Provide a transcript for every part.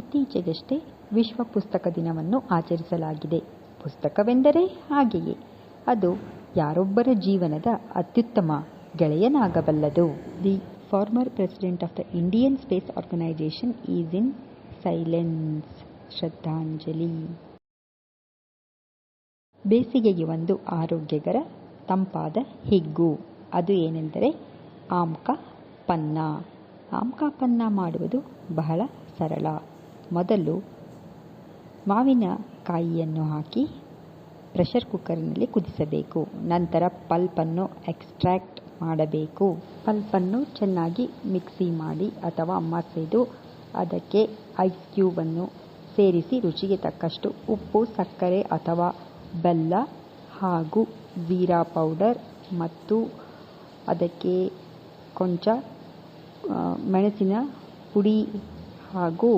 ಇತ್ತೀಚೆಗಷ್ಟೇ ವಿಶ್ವ ಪುಸ್ತಕ ದಿನವನ್ನು ಆಚರಿಸಲಾಗಿದೆ. ಪುಸ್ತಕವೆಂದರೆ ಹಾಗೆಯೇ. ಅದು ಯಾರೊಬ್ಬರ ಜೀವನದ ಅತ್ಯುತ್ತಮ ಗೆಳೆಯನಾಗಬಲ್ಲದು. The former president of the Indian space organisation is in silence. ಶ್ರದ್ಧಾಂಜಲಿ. ಬೇಸಿಗೆಗೆ ಒಂದು ಆರೋಗ್ಯಕರ ತಂಪಾದ ಹಿಗ್ಗು. ಅದು ಏನೆಂದರೆ ಆಮ್ಕ ಪನ್ನ. ಆಮ್ಕ ಪನ್ನ ಮಾಡುವುದು ಬಹಳ ಸರಳ. ಮೊದಲು ಮಾವಿನಕಾಯಿಯನ್ನು ಹಾಕಿ ಪ್ರೆಷರ್ ಕುಕ್ಕರ್ನಲ್ಲಿ ಕುದಿಸಬೇಕು. ನಂತರ ಪಲ್ಪನ್ನು ಎಕ್ಸ್ಟ್ರಾಕ್ಟ್ ಮಾಡಬೇಕು. ಪಲ್ಪನ್ನು ಚೆನ್ನಾಗಿ ಮಿಕ್ಸಿ ಮಾಡಿ ಅಥವಾ ಮಸೆದು ಅದಕ್ಕೆ ಐಸ್ ಕ್ಯೂಬನ್ನು ಸೇರಿಸಿ ರುಚಿಗೆ ತಕ್ಕಷ್ಟು ಉಪ್ಪು, ಸಕ್ಕರೆ ಅಥವಾ ಬೆಲ್ಲ ಹಾಗೂ ಜೀರಾ ಪೌಡರ್ ಮತ್ತು ಅದಕ್ಕೆ ಕೊಂಚ ಮೆಣಸಿನ ಪುಡಿ ಹಾಗೂ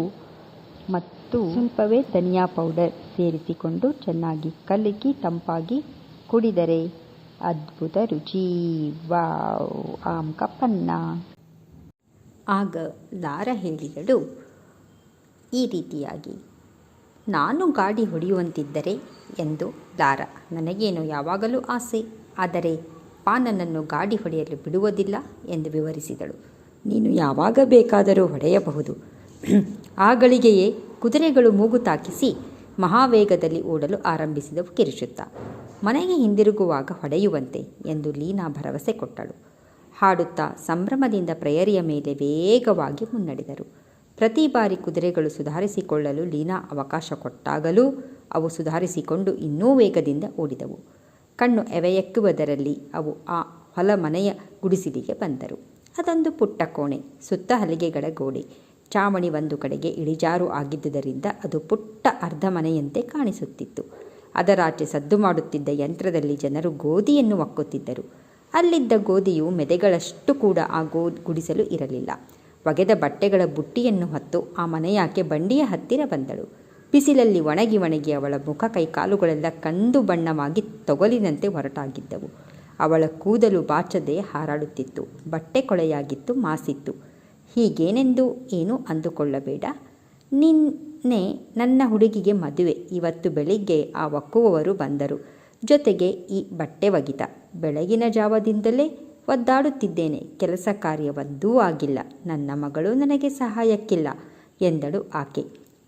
ಮತ್ತು ಸ್ವಲ್ಪವೇ ಧನಿಯಾ ಪೌಡರ್ ಸೇರಿಸಿಕೊಂಡು ಚೆನ್ನಾಗಿ ಕಲಕಿ ತಂಪಾಗಿ ಕುಡಿದರೆ ಅದ್ಭುತ ರುಚಿ. ವಾವ್, ಆಮ್ ಪನ್ನ ಆಗ ಲಾರ ಹೇಳಿದಳು, ಈ ರೀತಿಯಾಗಿ, ನಾನು ಗಾಡಿ ಹೊಡೆಯುವಂತಿದ್ದರೆ, ಎಂದು ಲಾರ, ನನಗೇನು ಯಾವಾಗಲೂ ಆಸೆ, ಆದರೆ ಪಾ ನನ್ನನ್ನು ಗಾಡಿ ಹೊಡೆಯಲು ಬಿಡುವುದಿಲ್ಲ, ಎಂದು ವಿವರಿಸಿದಳು. ನೀನು ಯಾವಾಗ ಬೇಕಾದರೂ ಹೊಡೆಯಬಹುದು. ಆ ಗಳಿಗೆಯೇ ಕುದುರೆಗಳು ಮೂಗು ತಾಕಿಸಿ ಮಹಾವೇಗದಲ್ಲಿ ಓಡಲು ಆರಂಭಿಸಿದವು ಕಿರುಚುತ್ತಾ ಮನೆಗೆ ಹಿಂದಿರುಗುವಾಗ ಹೊಡೆಯುವಂತೆ ಎಂದು ಲೀನಾ ಭರವಸೆ ಕೊಟ್ಟಳು. ಹಾಡುತ್ತಾ ಸಂಭ್ರಮದಿಂದ ಪ್ರೇಯರಿಯ ಮೇಲೆ ವೇಗವಾಗಿ ಮುನ್ನಡೆದರು. ಪ್ರತಿ ಬಾರಿ ಕುದುರೆಗಳು ಸುಧಾರಿಸಿಕೊಳ್ಳಲು ಲೀನಾ ಅವಕಾಶ ಕೊಟ್ಟಾಗಲೂ ಅವು ಸುಧಾರಿಸಿಕೊಂಡು ಇನ್ನೂ ವೇಗದಿಂದ ಓಡಿದವು. ಕಣ್ಣು ಎವೆಯಕ್ಕುವುದರಲ್ಲಿ ಅವು ಆ ಹೊಲ ಮನೆಯ ಗುಡಿಸಿಲಿಗೆ ಬಂದರು. ಅದೊಂದು ಪುಟ್ಟ ಕೋಣೆ, ಸುತ್ತ ಹಲಿಗೆಗಳ ಗೋಡೆ. ಚಾವಣಿ ಒಂದು ಕಡೆಗೆ ಇಳಿಜಾರು ಆಗಿದ್ದುದರಿಂದ ಅದು ಪುಟ್ಟ ಅರ್ಧ ಮನೆಯಂತೆ ಕಾಣಿಸುತ್ತಿತ್ತು. ಅದರಾಚೆ ಸದ್ದು ಮಾಡುತ್ತಿದ್ದ ಯಂತ್ರದಲ್ಲಿ ಜನರು ಗೋಧಿಯನ್ನು ಒಕ್ಕುತ್ತಿದ್ದರು. ಅಲ್ಲಿದ್ದ ಗೋಧಿಯು ಮೆದೆಗಳಷ್ಟು ಕೂಡ ಆ ಗೋ ಗುಡಿಸಲು ಇರಲಿಲ್ಲ. ಒಗೆದ ಬಟ್ಟೆಗಳ ಬುಟ್ಟಿಯನ್ನು ಹೊತ್ತು ಆ ಮನೆಯಾಕೆ ಬಂಡಿಯ ಹತ್ತಿರ ಬಂದಳು. ಬಿಸಿಲಲ್ಲಿ ಒಣಗಿ ಒಣಗಿ ಅವಳ ಮುಖ ಕೈಕಾಲುಗಳೆಲ್ಲ ಕಂದು ಬಣ್ಣವಾಗಿ ತೊಗಲಿನಂತೆ ಹೊರಟಾಗಿದ್ದವು ಅವಳ ಕೂದಲು ಬಾಚದೆ ಹಾರಾಡುತ್ತಿತ್ತು. ಬಟ್ಟೆ ಕೊಳೆಯಾಗಿತ್ತು, ಮಾಸಿತ್ತು. ಹೀಗೇನೆಂದು ಏನೂ ಅಂದುಕೊಳ್ಳಬೇಡ. ನಿನ್ನೆ ನನ್ನ ಹುಡುಗಿಗೆ ಮದುವೆ. ಇವತ್ತು ಬೆಳಿಗ್ಗೆ ಆ ಒಕ್ಕುವವರು ಬಂದರು. ಜೊತೆಗೆ ಈ ಬಟ್ಟೆ ಒಗಿತ. ಬೆಳಗಿನ ಜಾವದಿಂದಲೇ ಒದ್ದಾಡುತ್ತಿದ್ದೇನೆ. ಕೆಲಸ ಕಾರ್ಯವೊಂದೂ ಆಗಿಲ್ಲ. ನನ್ನ ಮಗಳು ನನಗೆ ಸಹಾಯಕ್ಕಿಲ್ಲ ಎಂದಳು ಆಕೆ.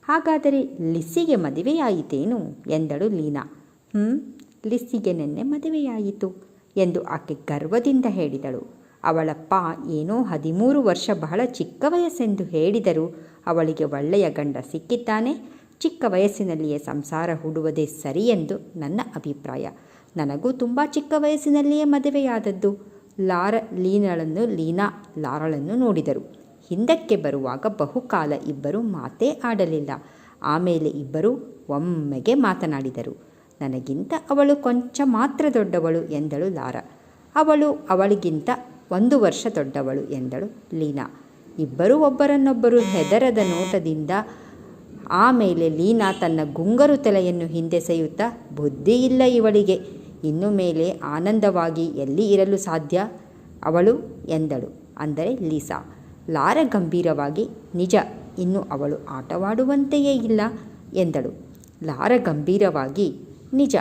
ಹಾಗಾದರೆ ಲಿಸ್ಸಿಗೆ ಮದುವೆಯಾಯಿತೇನು? ಎಂದಳು ಲೀನಾ. ಹ್ಞೂ ಲಿಸ್ಸಿಗೆ ನೆನ್ನೆ ಮದುವೆಯಾಯಿತು ಎಂದು ಆಕೆ ಗರ್ವದಿಂದ ಹೇಳಿದಳು. ಅವಳಪ್ಪ ಏನೋ ಹದಿಮೂರು ವರ್ಷ ಬಹಳ ಚಿಕ್ಕ ವಯಸ್ಸೆಂದು ಹೇಳಿದರೂ ಅವಳಿಗೆ ಒಳ್ಳೆಯ ಗಂಡ ಸಿಕ್ಕಿದ್ದಾನೆ. ಚಿಕ್ಕ ವಯಸ್ಸಿನಲ್ಲಿಯೇ ಸಂಸಾರ ಹೂಡುವುದೇ ಸರಿ ಎಂದು ನನ್ನ ಅಭಿಪ್ರಾಯ. ನನಗೂ ತುಂಬ ಚಿಕ್ಕ ವಯಸ್ಸಿನಲ್ಲಿಯೇ ಮದುವೆಯಾದದ್ದು. ಲಾರ, ಲೀನಳನ್ನು, ಲೀನಾ, ಲಾರಳನ್ನು ನೋಡಿದರು. ಹಿಂದಕ್ಕೆ ಬರುವಾಗ ಬಹುಕಾಲ ಇಬ್ಬರು ಮಾತೇ ಆಡಲಿಲ್ಲ. ಆಮೇಲೆ ಇಬ್ಬರು ಒಮ್ಮೆಗೆ ಮಾತನಾಡಿದರು. ನನಗಿಂತ ಅವಳು ಕೊಂಚ ಮಾತ್ರ ದೊಡ್ಡವಳು ಎಂದಳು ಲಾರ. ಅವಳು ಅವಳಿಗಿಂತ ಒಂದು ವರ್ಷ ದೊಡ್ಡವಳು ಎಂದಳು ಲೀನಾ. ಇಬ್ಬರೂ ಒಬ್ಬರನ್ನೊಬ್ಬರು ಹೆದರದ ನೋಟದಿಂದ ಆಮೇಲೆ ಲೀನಾ ತನ್ನ ಗುಂಗರು ತಲೆಯನ್ನು ಹಿಂದೆಸೆಯುತ್ತಾ ಬುದ್ಧಿ ಇಲ್ಲ ಇವಳಿಗೆ. ಇನ್ನು ಮೇಲೆ ಆನಂದವಾಗಿ ಎಲ್ಲಿ ಇರಲು ಸಾಧ್ಯ? ಅವಳು? ಎಂದಳು. ಅಂದರೆ ಲೀಸಾ. ಲಾರ ಗಂಭೀರವಾಗಿ, ನಿಜ, ಇನ್ನು ಅವಳು ಆಟವಾಡುವಂತೆಯೇ ಇಲ್ಲ ಎಂದಳು. ಲಾರ ಗಂಭೀರವಾಗಿ, ನಿಜ,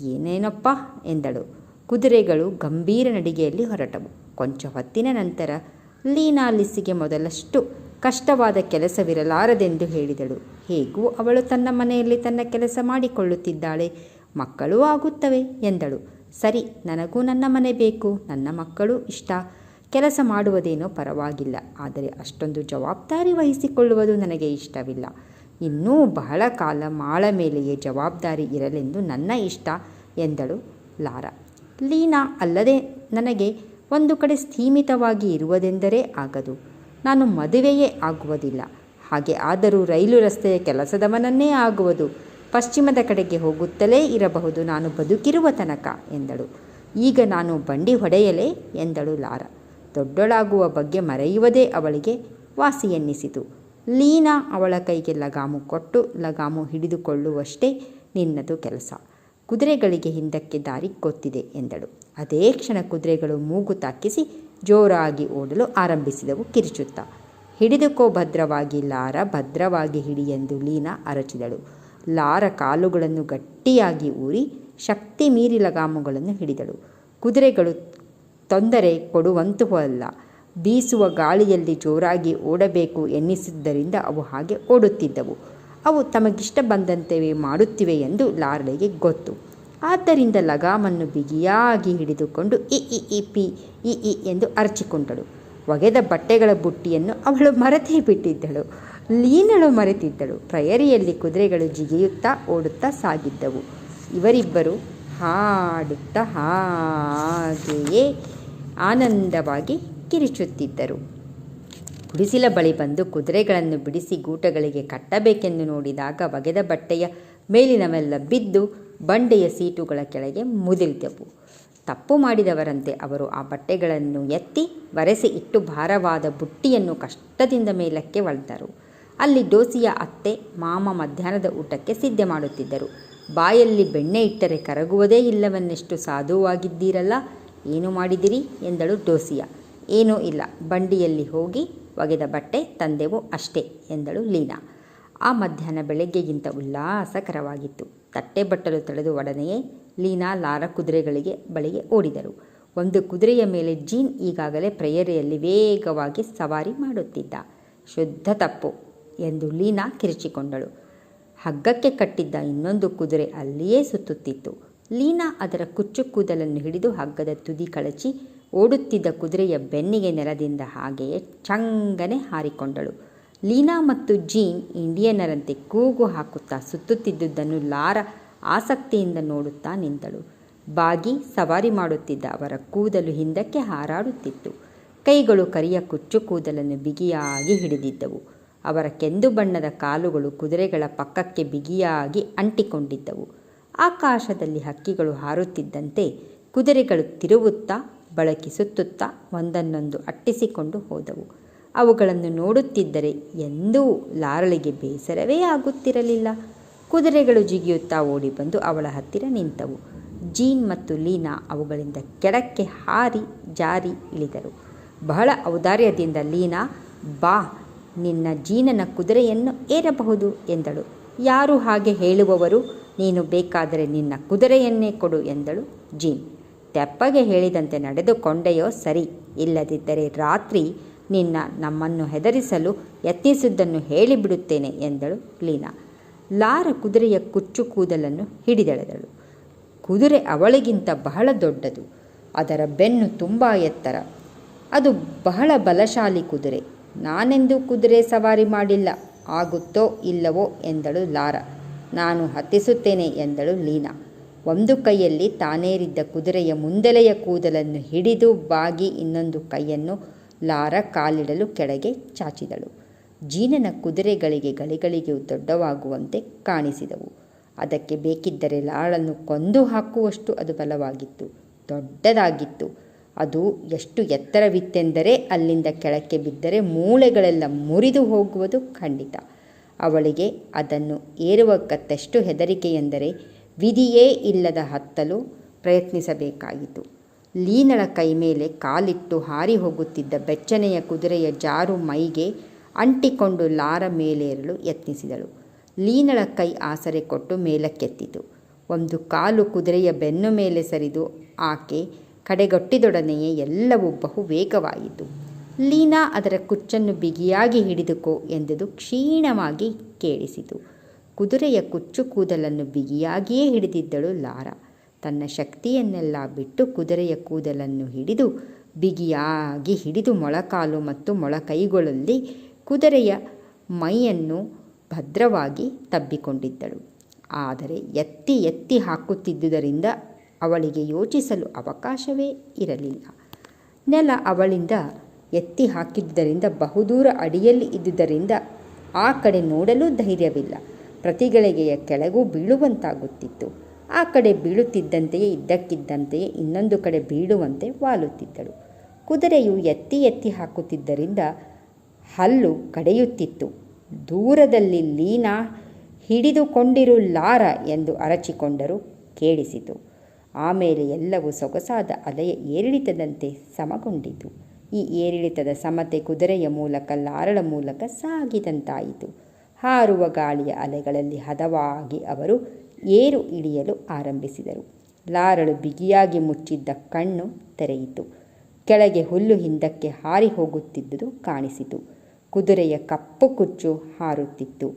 ಏನೇನಪ್ಪ? ಎಂದಳು. ಕುದುರೆಗಳು ಗಂಭೀರ ನಡಿಗೆಯಲ್ಲಿ ಹೊರಟವು. ಕೊಂಚ ಹೊತ್ತಿನ ನಂತರ ಲೀನಾ ಲಿಸ್ಸಿಗೆ ಮೊದಲಷ್ಟು ಕಷ್ಟವಾದ ಕೆಲಸವಿರಲಾರದೆಂದು ಹೇಳಿದಳು. ಹೇಗೂ ಅವಳು ತನ್ನ ಮನೆಯಲ್ಲಿ ತನ್ನ ಕೆಲಸ ಮಾಡಿಕೊಳ್ಳುತ್ತಿದ್ದಾಳೆ. ಮಕ್ಕಳೂ ಆಗುತ್ತವೆ ಎಂದಳು. ಸರಿ, ನನಗೂ ನನ್ನ ಮನೆ ಬೇಕು, ನನ್ನ ಮಕ್ಕಳು ಇಷ್ಟ. ಕೆಲಸ ಮಾಡುವುದೇನೋ ಪರವಾಗಿಲ್ಲ, ಆದರೆ ಅಷ್ಟೊಂದು ಜವಾಬ್ದಾರಿ ವಹಿಸಿಕೊಳ್ಳುವುದು ನನಗೆ ಇಷ್ಟವಿಲ್ಲ. ಇನ್ನೂ ಬಹಳ ಕಾಲ ಮಾಳ ಮೇಲೆಯೇ ಜವಾಬ್ದಾರಿ ಇರಲೆಂದು ನನ್ನ ಇಷ್ಟ ಎಂದಳು ಲಾರ. ಲೀನಾ ಅಲ್ಲದೆ ನನಗೆ ಒಂದು ಕಡೆ ಸ್ಥೀಮಿತವಾಗಿ ಇರುವುದೆಂದರೆ ಆಗದು. ನಾನು ಮದುವೆಯೇ ಆಗುವುದಿಲ್ಲ. ಹಾಗೆ ಆದರೂ ರೈಲು ರಸ್ತೆಯ ಕೆಲಸದವನನ್ನೇ ಆಗುವುದು. ಪಶ್ಚಿಮದ ಕಡೆಗೆ ಹೋಗುತ್ತಲೇ ಇರಬಹುದು. ನಾನು ಬದುಕಿರುವ ತನಕ ಎಂದಳು. ಈಗ ನಾನು ಬಂಡಿ ಹೊಡೆಯಲೇ ಎಂದಳು ಲಾರ. ದೊಡ್ಡಳಾಗುವ ಬಗ್ಗೆ ಮರೆಯುವುದೇ ಅವಳಿಗೆ ವಾಸಿ ಎನ್ನಿಸಿತು. ಲೀನಾ ಅವಳ ಕೈಗೆ ಲಗಾಮು ಕೊಟ್ಟು ಲಗಾಮು ಹಿಡಿದುಕೊಳ್ಳುವಷ್ಟೇ ನಿನ್ನದು ಕೆಲಸ. ಕುದುರೆಗಳಿಗೆ ಹಿಂದಕ್ಕೆ ದಾರಿ ಗೊತ್ತಿದೆ ಎಂದಳು. ಅದೇ ಕ್ಷಣ ಕುದುರೆಗಳು ಮೂಗು ತಾಕಿಸಿ ಜೋರಾಗಿ ಓಡಲು ಆರಂಭಿಸಿದವು, ಕಿರಿಚುತ್ತ. ಹಿಡಿದುಕೋ ಭದ್ರವಾಗಿ, ಲಾರ ಭದ್ರವಾಗಿ ಹಿಡಿ ಎಂದು ಲೀನಾ ಅರಚಿದಳು. ಲಾರ ಕಾಲುಗಳನ್ನು ಗಟ್ಟಿಯಾಗಿ ಊರಿ ಶಕ್ತಿ ಮೀರಿ ಲಗಾಮುಗಳನ್ನು ಹಿಡಿದಳು. ಕುದುರೆಗಳು ತೊಂದರೆ ಕೊಡುವಂತಹವಲ್ಲ ಬೀಸುವ ಗಾಳಿಯಲ್ಲಿ ಜೋರಾಗಿ ಓಡಬೇಕು ಎನ್ನಿಸಿದ್ದರಿಂದ ಅವು ಹಾಗೆ ಓಡುತ್ತಿದ್ದವು. ಅವು ತಮಗಿಷ್ಟ ಬಂದಂತೆಯೇ ಮಾಡುತ್ತಿವೆ ಎಂದು ಲಾರಳಿಗೆ ಗೊತ್ತು. ಆದ್ದರಿಂದ ಲಗಾಮನ್ನು ಬಿಗಿಯಾಗಿ ಹಿಡಿದುಕೊಂಡು ಇ ಇ ಇ, ಪಿ, ಇ ಇ ಎಂದು ಅರಚಿಕೊಂಡಳು. ಒಗೆದ ಬಟ್ಟೆಗಳ ಬುಟ್ಟಿಯನ್ನು ಅವಳು ಮರೆತೇ ಬಿಟ್ಟಿದ್ದಳು. ಲೀನಳು ಮರೆತಿದ್ದಳು. ಪ್ರಯರಿಯಲ್ಲಿ ಕುದುರೆಗಳು ಜಿಗಿಯುತ್ತಾ ಓಡುತ್ತಾ ಸಾಗಿದ್ದವು. ಇವರಿಬ್ಬರು ಹಾಡುತ್ತಾ ಹಾಗೆಯೇ ಆನಂದವಾಗಿ ಕಿರಿಚುತ್ತಿದ್ದರು. ಗುಡಿಸಿಲ ಬಳಿ ಬಂದು ಕುದುರೆಗಳನ್ನು ಬಿಡಿಸಿ ಗೂಟಗಳಿಗೆ ಕಟ್ಟಬೇಕೆಂದು ನೋಡಿದಾಗ ಒಗೆದ ಬಟ್ಟೆಯ ಮೇಲಿನವೆಲ್ಲ ಬಿದ್ದು ಬಂಡೆಯ ಸೀಟುಗಳ ಕೆಳಗೆ ಮುದಿಲ್ದೆವು. ತಪ್ಪು ಮಾಡಿದವರಂತೆ ಅವರು ಆ ಬಟ್ಟೆಗಳನ್ನು ಎತ್ತಿ ಒರೆಸಿ ಇಟ್ಟು ಭಾರವಾದ ಬುಟ್ಟಿಯನ್ನು ಕಷ್ಟದಿಂದ ಮೇಲಕ್ಕೆ ಒಳ್ದರು ಅಲ್ಲಿ ಡೋಸಿಯ ಅತ್ತೆ, ಮಾಮ ಮಧ್ಯಾಹ್ನದ ಊಟಕ್ಕೆ ಸಿದ್ಧ ಮಾಡುತ್ತಿದ್ದರು. ಬಾಯಲ್ಲಿ ಬೆಣ್ಣೆ ಇಟ್ಟರೆ ಕರಗುವುದೇ ಇಲ್ಲವನ್ನೆಷ್ಟು ಸಾಧುವಾಗಿದ್ದೀರಲ್ಲ, ಏನು ಮಾಡಿದಿರಿ? ಎಂದಳು ಡೋಸಿಯ. ಏನೂ ಇಲ್ಲ, ಬಂಡಿಯಲ್ಲಿ ಹೋಗಿ ಒಗೆದ ಬಟ್ಟೆ ತಂದೆವು ಅಷ್ಟೇ, ಎಂದಳು ಲೀನಾ. ಆ ಮಧ್ಯಾಹ್ನ ಬೆಳಗ್ಗೆಗಿಂತ ಉಲ್ಲಾಸಕರವಾಗಿತ್ತು. ತಟ್ಟೆ ಬಟ್ಟಲು ತಡೆದು ಒಡನೆಯೇ ಲೀನಾ ಲಾರ ಕುದುರೆಗಳಿಗೆ ಬಳಿಗೆ ಓಡಿದರು. ಒಂದು ಕುದುರೆಯ ಮೇಲೆ ಜೀನ್ ಈಗಾಗಲೇ ಪ್ರೇಯರೆಯಲ್ಲಿ ವೇಗವಾಗಿ ಸವಾರಿ ಮಾಡುತ್ತಿದ್ದ. ಶುದ್ಧ ತಪ್ಪು ಎಂದು ಲೀನಾ ಕಿರಿಚಿಕೊಂಡಳು. ಹಗ್ಗಕ್ಕೆ ಕಟ್ಟಿದ್ದ ಇನ್ನೊಂದು ಕುದುರೆ ಅಲ್ಲಿಯೇ ಸುತ್ತುತ್ತಿತ್ತು. ಲೀನಾ ಅದರ ಕುಚ್ಚು ಕೂದಲನ್ನು ಹಿಡಿದು ಹಗ್ಗದ ತುದಿ ಕಳಚಿ ಓಡುತ್ತಿದ್ದ ಕುದುರೆಯ ಬೆನ್ನಿಗೆ ನೆಲದಿಂದ ಹಾಗೆಯೇ ಚಂಗನೆ ಹಾರಿಕೊಂಡಳು. ಲೀನಾ ಮತ್ತು ಜೀನ್ ಇಂಡಿಯನ್ನರಂತೆ ಕೂಗು ಹಾಕುತ್ತಾ ಸುತ್ತುತ್ತಿದ್ದುದನ್ನು ಲಾರ ಆಸಕ್ತಿಯಿಂದ ನೋಡುತ್ತಾ ನಿಂತಳು. ಬಾಗಿ ಸವಾರಿ ಮಾಡುತ್ತಿದ್ದ ಅವರ ಕೂದಲು ಹಿಂದಕ್ಕೆ ಹಾರಾಡುತ್ತಿತ್ತು. ಕೈಗಳು ಕರಿಯ ಕುಚ್ಚು ಕೂದಲನ್ನು ಬಿಗಿಯಾಗಿ ಹಿಡಿದಿದ್ದವು. ಅವರ ಕೆಂದು ಬಣ್ಣದ ಕಾಲುಗಳು ಕುದುರೆಗಳ ಪಕ್ಕಕ್ಕೆ ಬಿಗಿಯಾಗಿ ಅಂಟಿಕೊಂಡಿದ್ದವು. ಆಕಾಶದಲ್ಲಿ ಹಕ್ಕಿಗಳು ಹಾರುತ್ತಿದ್ದಂತೆ ಕುದುರೆಗಳು ತಿರುವುತ್ತಾ, ಬಳಕಿ ಸುತ್ತುತ್ತಾ ಒಂದನ್ನೊಂದು ಅಟ್ಟಿಸಿಕೊಂಡು ಹೋದವು. ಅವುಗಳನ್ನು ನೋಡುತ್ತಿದ್ದರೆ ಎಂದೂ ಲಾರಳಿಗೆ ಬೇಸರವೇ ಆಗುತ್ತಿರಲಿಲ್ಲ. ಕುದುರೆಗಳು ಜಿಗಿಯುತ್ತಾ ಓಡಿ ಬಂದು ಅವಳ ಹತ್ತಿರ ನಿಂತವು. ಜೀನ್ ಮತ್ತು ಲೀನಾ ಅವುಗಳಿಂದ ಕೆಳಕ್ಕೆ ಹಾರಿ ಜಾರಿ ಇಳಿದರು. ಬಹಳ ಔದಾರ್ಯದಿಂದ ಲೀನಾ, ಬಾ, ನಿನ್ನ ಜೀನನ ಕುದುರೆಯನ್ನು ಏರಬಹುದು ಎಂದಳು. ಯಾರು ಹಾಗೆ ಹೇಳುವವರು? ನೀನು ಬೇಕಾದರೆ ನಿನ್ನ ಕುದುರೆಯನ್ನೇ ಕೊಡು ಎಂದಳು ಜೀನ್. ತೆಪ್ಪಗೆ ಹೇಳಿದಂತೆ ನಡೆದುಕೊಂಡೆಯೋ ಸರಿ ಇಲ್ಲದಿದ್ದರೆ ರಾತ್ರಿ ನಿನ್ನ ನಮ್ಮನ್ನು ಹೆದರಿಸಲು ಯತ್ನಿಸಿದ್ದನ್ನು ಹೇಳಿಬಿಡುತ್ತೇನೆ ಎಂದಳು ಲೀನಾ. ಲಾರ ಕುದುರೆಯ ಕುಚ್ಚು ಕೂದಲನ್ನು ಹಿಡಿದೆಳೆದಳು. ಕುದುರೆ ಅವಳಿಗಿಂತ ಬಹಳ ದೊಡ್ಡದು, ಅದರ ಬೆನ್ನು ತುಂಬ ಎತ್ತರ. ಅದು ಬಹಳ ಬಲಶಾಲಿ ಕುದುರೆ, ನಾನೆಂದು ಕುದುರೆ ಸವಾರಿ ಮಾಡಿಲ್ಲ, ಆಗುತ್ತೋ ಇಲ್ಲವೋ ಎಂದಳು ಲಾರ. ನಾನು ಹತ್ತಿಸುತ್ತೇನೆ ಎಂದಳು ಲೀನಾ. ಒಂದು ಕೈಯಲ್ಲಿ ತಾನೇರಿದ್ದ ಕುದುರೆಯ ಮುಂದಲೆಯ ಕೂದಲನ್ನು ಹಿಡಿದು ಬಾಗಿ ಇನ್ನೊಂದು ಕೈಯನ್ನು ಲಾರ ಕಾಲಿಡಲು ಕೆಳಗೆ ಚಾಚಿದಳು. ಜೀನನ ಕುದುರೆಗಳಿಗೆ ಗಳಿಗಳಿಗೆ ದೊಡ್ಡವಾಗುವಂತೆ ಕಾಣಿಸಿದವು. ಅದಕ್ಕೆ ಬೇಕಿದ್ದರೆ ಲಾಳನ್ನು ಕೊಂದು ಹಾಕುವಷ್ಟು ಅದು ಬಲವಾಗಿತ್ತು, ದೊಡ್ಡದಾಗಿತ್ತು. ಅದು ಎಷ್ಟು ಎತ್ತರವಿತ್ತೆಂದರೆ ಅಲ್ಲಿಂದ ಕೆಳಕ್ಕೆ ಬಿದ್ದರೆ ಮೂಳೆಗಳೆಲ್ಲ ಮುರಿದು ಹೋಗುವುದು ಖಂಡಿತ. ಅವಳಿಗೆ ಅದನ್ನು ಏರುವಕ್ಕತ್ತಷ್ಟು ಹೆದರಿಕೆ ಹೆದರಿಕೆಯೆಂದರೆ ವಿಧಿಯೇ ಇಲ್ಲದ ಹತ್ತಲು ಪ್ರಯತ್ನಿಸಬೇಕಾಯಿತು. ಲೀನಳ ಕೈ ಮೇಲೆ ಕಾಲಿಟ್ಟು ಹಾರಿ ಹೋಗುತ್ತಿದ್ದ ಬೆಚ್ಚನೆಯ ಕುದುರೆಯ ಜಾರು ಮೈಗೆ ಅಂಟಿಕೊಂಡು ಲಾರ ಮೇಲೇರಲು ಯತ್ನಿಸಿದಳು. ಲೀನಳ ಕೈ ಆಸರೆ ಕೊಟ್ಟು ಮೇಲಕ್ಕೆತ್ತಿತು. ಒಂದು ಕಾಲು ಕುದುರೆಯ ಬೆನ್ನು ಮೇಲೆ ಸರಿದು ಆಕೆ ಕಡೆಗಟ್ಟಿದೊಡನೆಯೇ ಎಲ್ಲವೂ ಬಹು ವೇಗವಾಯಿತು ಲೀನಾ ಅದರ ಕುಚ್ಚನ್ನು ಬಿಗಿಯಾಗಿ ಹಿಡಿದುಕೋ ಎಂದುದು ಕ್ಷೀಣವಾಗಿ ಕೇಳಿಸಿತು. ಕುದುರೆಯ ಕುಚ್ಚು ಕೂದಲನ್ನು ಬಿಗಿಯಾಗಿಯೇ ಹಿಡಿದಿದ್ದಳು ಲಾರ. ತನ್ನ ಶಕ್ತಿಯನ್ನೆಲ್ಲ ಬಿಟ್ಟು ಕುದುರೆಯ ಕೂದಲನ್ನು ಹಿಡಿದು ಬಿಗಿಯಾಗಿ ಹಿಡಿದು ಮೊಳಕಾಲು ಮತ್ತು ಮೊಳಕೈಗಳಲ್ಲಿ ಕುದುರೆಯ ಮೈಯನ್ನು ಭದ್ರವಾಗಿ ತಬ್ಬಿಕೊಂಡಿದ್ದಳು. ಆದರೆ ಎತ್ತಿ ಎತ್ತಿ ಹಾಕುತ್ತಿದ್ದುದರಿಂದ ಅವಳಿಗೆ ಯೋಚಿಸಲು ಅವಕಾಶವೇ ಇರಲಿಲ್ಲ. ನೆಲ ಅವಳಿಂದ ಎತ್ತಿ ಹಾಕಿದ್ದರಿಂದ ಬಹುದೂರ ಅಡಿಯಲ್ಲಿ ಇದ್ದುದರಿಂದ ಆ ಕಡೆ ನೋಡಲು ಧೈರ್ಯವಿಲ್ಲ. ಪ್ರತಿಗಳಿಗೆಯ ಕೆಳಗೂ ಬೀಳುವಂತಾಗುತ್ತಿತ್ತು. ಆ ಕಡೆ ಬೀಳುತ್ತಿದ್ದಂತೆಯೇ ಇದ್ದಕ್ಕಿದ್ದಂತೆಯೇ ಇನ್ನೊಂದು ಕಡೆ ಬೀಳುವಂತೆ ವಾಲುತ್ತಿದ್ದಳು. ಕುದುರೆಯು ಎತ್ತಿ ಎತ್ತಿ ಹಾಕುತ್ತಿದ್ದರಿಂದ ಹಲ್ಲು ಕಡೆಯುತ್ತಿತ್ತು. ದೂರದಲ್ಲಿ ಲೀನಾ ಹಿಡಿದುಕೊಂಡಿರು ಲಾರ ಎಂದು ಅರಚಿಕೊಂಡರು ಕೇಳಿಸಿತು. ಆಮೇಲೆ ಎಲ್ಲವೂ ಸೊಗಸಾದ ಅಲೆಯ ಏರಿಳಿತದಂತೆ ಸಮಗೊಂಡಿತು. ಈ ಏರಿಳಿತದ ಸಮತೆ ಕುದುರೆಯ ಮೂಲಕ ಲಾರಳ ಮೂಲಕ ಸಾಗಿದಂತಾಯಿತು. ಹಾರುವ ಗಾಳಿಯ ಅಲೆಗಳಲ್ಲಿ ಹದವಾಗಿ ಅವರು ಏರು ಇಳಿಯಲು ಆರಂಭಿಸಿದರು. ಲಾರಳು ಬಿಗಿಯಾಗಿ ಮುಚ್ಚಿದ್ದ ಕಣ್ಣು ತೆರೆಯಿತು. ಕೆಳಗೆ ಹುಲ್ಲು ಹಿಂದಕ್ಕೆ ಹಾರಿ ಹೋಗುತ್ತಿದ್ದುದು ಕಾಣಿಸಿತು. ಕುದುರೆಯ ಕಪ್ಪು ಕುಚ್ಚು ಹಾರುತ್ತಿತ್ತು.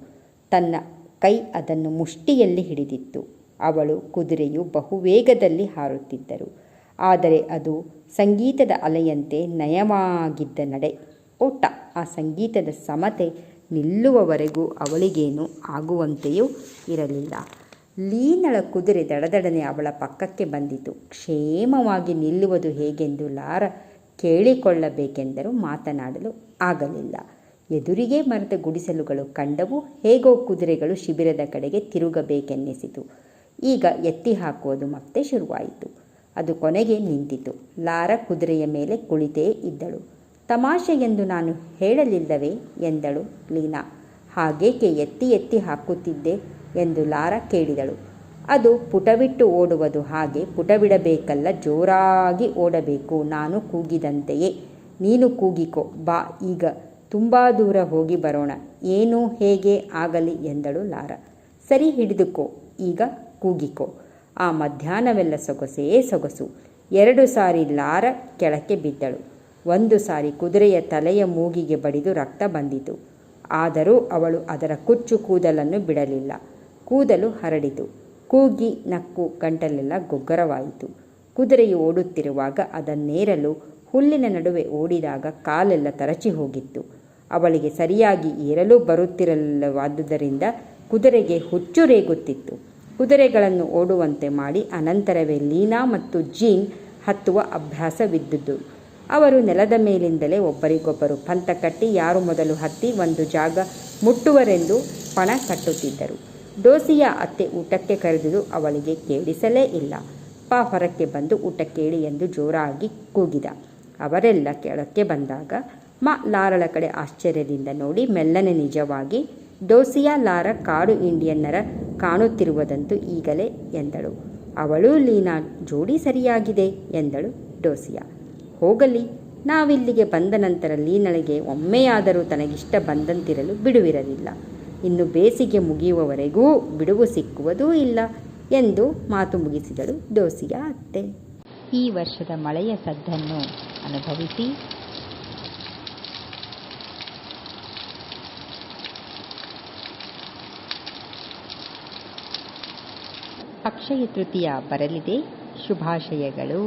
ತನ್ನ ಕೈ ಅದನ್ನು ಮುಷ್ಟಿಯಲ್ಲಿ ಹಿಡಿದಿತ್ತು. ಅವಳು ಕುದುರೆಯು ಬಹುವೇಗದಲ್ಲಿ ಹಾರುತ್ತಿದ್ದರು. ಆದರೆ ಅದು ಸಂಗೀತದ ಅಲೆಯಂತೆ ನಯವಾಗಿದ್ದ ನಡೆ. ಓಟ, ಆ ಸಂಗೀತದ ಸಮತೆ ನಿಲ್ಲುವವರೆಗೂ ಅವಳಿಗೇನು ಆಗುವಂತೆಯೂ ಇರಲಿಲ್ಲ. ಲೀನಳ ಕುದುರೆ ದಡದಡನೆ ಅವಳ ಪಕ್ಕಕ್ಕೆ ಬಂದಿತು. ಕ್ಷೇಮವಾಗಿ ನಿಲ್ಲುವುದು ಹೇಗೆಂದು ಲಾರ ಕೇಳಿಕೊಳ್ಳಬೇಕೆಂದರೂ ಮಾತನಾಡಲು ಆಗಲಿಲ್ಲ. ಎದುರಿಗೆ ಮರದ ಗುಡಿಸಲುಗಳು ಕಂಡವು ಹೇಗೋ ಕುದುರೆಗಳು ಶಿಬಿರದ ಕಡೆಗೆ ತಿರುಗಬೇಕೆನ್ನಿಸಿತು. ಈಗ ಎತ್ತಿ ಹಾಕುವುದು ಮತ್ತೆ ಶುರುವಾಯಿತು. ಅದು ಕೊನೆಗೆ ನಿಂತಿತು. ಲಾರ ಕುದುರೆಯ ಮೇಲೆ ಕುಳಿತೇ ಇದ್ದಳು. ತಮಾಷೆ ಎಂದು ನಾನು ಹೇಳಲಿಲ್ಲವೇ? ಎಂದಳು ಲೀನಾ. ಹಾಗೇಕೆ ಎತ್ತಿ ಎತ್ತಿ ಹಾಕುತ್ತಿದ್ದೆ? ಎಂದು ಲಾರ ಕೇಳಿದಳು. ಅದು ಪುಟವಿಟ್ಟು ಓಡುವುದು ಹಾಗೆ ಪುಟವಿಡಬೇಕಲ್ಲ, ಜೋರಾಗಿ ಓಡಬೇಕು, ನಾನು ಕೂಗಿದಂತೆಯೇ. ನೀನು ಕೂಗಿಕೋ, ಬಾ, ಈಗ ತುಂಬ ದೂರ ಹೋಗಿ ಬರೋಣ. ಏನು ಹೇಗೆ ಆಗಲಿ ಎಂದಳು ಲಾರ. ಸರಿ, ಹಿಡಿದುಕೋ, ಈಗ ಕೂಗಿಕೋ. ಆ ಮಧ್ಯಾಹ್ನವೆಲ್ಲ ಸೊಗಸೇ ಸೊಗಸು. ಎರಡು ಸಾರಿ ಲಾರ ಕೆಳಕ್ಕೆ ಬಿದ್ದಳು. ಒಂದು ಸಾರಿ ಕುದುರೆಯ ತಲೆಯ ಮೂಗಿಗೆ ಬಡಿದು ರಕ್ತ ಬಂದಿತು. ಆದರೂ ಅವಳು ಅದರ ಕುಚ್ಚು ಕೂದಲನ್ನು ಬಿಡಲಿಲ್ಲ. ಕೂದಲು ಹರಡಿತು. ಕೂಗಿ ನಕ್ಕು ಗಂಟಲೆಲ್ಲ ಗೊಗ್ಗರವಾಯಿತು. ಕುದುರೆಯು ಓಡುತ್ತಿರುವಾಗ ಅದನ್ನೇರಲು ಹುಲ್ಲಿನ ನಡುವೆ ಓಡಿದಾಗ ಕಾಲೆಲ್ಲ ತರಚಿ ಹೋಗಿತ್ತು. ಅವಳಿಗೆ ಸರಿಯಾಗಿ ಏರಲು ಬರುತ್ತಿರಲಿಲ್ಲವಾದುದರಿಂದ ಕುದುರೆಗೆ ಹುಚ್ಚು ರೇಗುತ್ತಿತ್ತು. ಕುದುರೆಗಳನ್ನು ಓಡುವಂತೆ ಮಾಡಿ ಅನಂತರವೇ ಲೀನಾ ಮತ್ತು ಜೀನ್ ಹತ್ತುವ ಅಭ್ಯಾಸವಿದ್ದುದು. ಅವರು ನೆಲದ ಮೇಲಿಂದಲೇ ಒಬ್ಬರಿಗೊಬ್ಬರು ಪಂತ ಕಟ್ಟಿ ಯಾರು ಮೊದಲು ಹತ್ತಿ ಒಂದು ಜಾಗ ಮುಟ್ಟುವರೆಂದು ಪಣ ಕಟ್ಟುತ್ತಿದ್ದರು. ಡೋಸಿಯ ಅತ್ತೆ ಊಟಕ್ಕೆ ಕರೆದುದು ಅವಳಿಗೆ ಕೇಳಿಸಲೇ ಇಲ್ಲ. ಅಪ್ಪ ಹೊರಕ್ಕೆ ಬಂದು ಊಟ ಕೇಳಿ ಎಂದು ಜೋರಾಗಿ ಕೂಗಿದ. ಅವರೆಲ್ಲ ಕೆಳಕ್ಕೆ ಬಂದಾಗ ಮ ಲಾರಳ ಕಡೆ ಆಶ್ಚರ್ಯದಿಂದ ನೋಡಿ ಮೆಲ್ಲನೆ ನಿಜವಾಗಿ ಡೋಸಿಯಾ ಲಾರ ಕಾಡು ಇಂಡಿಯನ್ನರ ಕಾಣುತ್ತಿರುವುದಂತೂ ಈಗಲೇ ಎಂದಳು. ಅವಳು ಲೀನಾ ಜೋಡಿ ಸರಿಯಾಗಿದೆ ಎಂದಳು ಡೋಸಿಯಾ. ಹೋಗಲಿ, ನಾವಿಲ್ಲಿಗೆ ಬಂದ ನಂತರ ಲೀನಳಿಗೆ ಒಮ್ಮೆಯಾದರೂ ತನಗಿಷ್ಟ ಬಂದಂತಿರಲು ಬಿಡುವಿರಲಿಲ್ಲ. ಇನ್ನು ಬೇಸಿಗೆ ಮುಗಿಯುವವರೆಗೂ ಬಿಡುವು ಸಿಕ್ಕುವುದೂ ಇಲ್ಲ ಎಂದು ಮಾತು ಮುಗಿಸಿದಳು ದೋಸಿಯ ಅತ್ತೆ. ಈ ವರ್ಷದ ಮಳೆಯ ಸದ್ದನ್ನು ಅನುಭವಿಸಿ. ಅಕ್ಷಯ ತೃತೀಯ ಬರಲಿದೆ. ಶುಭಾಶಯಗಳು.